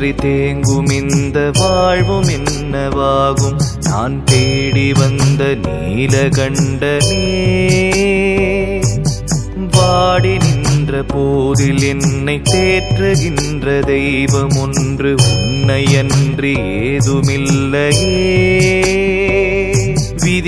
தேடலின்றி தேங்கும் இந்த வாழ்வும் என்னவாகும்? நான் தேடி வந்த நீலகண்டனே வாடி நின்ற போதில் என்னை தேற்றுகின்ற தெய்வம் ஒன்று உன்னை அன்றி ஏதுமில்லையே.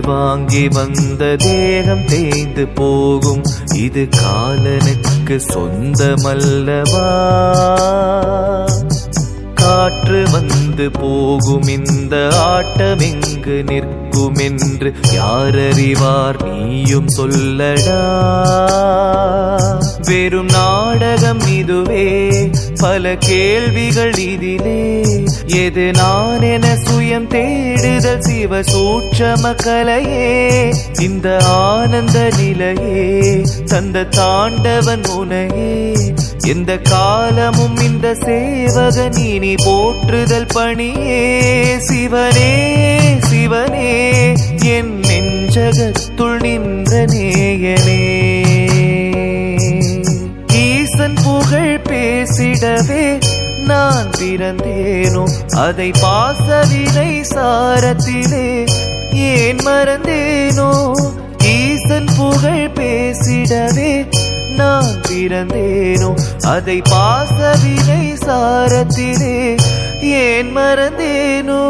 வாங்கி வந்த தேகம் தேய்ந்து போகும். இது காலனுக்கு சொந்தமல்லவா? காற்று வந்து போகும் இந்த ஆட்டம் நிற்க நிற்கும் யாரறிவார் நீயும் சொல்லடா. வெறும் நாடகம் இதுவே பல கேள்விகள் இதிலே. எது நான் என சுயம் தேடுதல் சிவ சூட்சம கலையே? இந்த ஆனந்த நிலையே தந்த தாண்டவன் உனையே எந்த காலமும் இந்த சேவகன் இனி போற்றுதல் பணியே. சிவனே சிவனே என் நெஞ்சகத்துள் நின்ற நேயனே. ஈசன் புகழ் பேசிடவே நான் பிறந்தேனோ அதை பாசவினை சாரத்திலே ஏன் மறந்தேனோ. ஈசன் புகழ் பேசிடவே நான் பிறந்தேனோ அதை பாசவினை சாரத்திலே ஏன் மறந்தேனோ.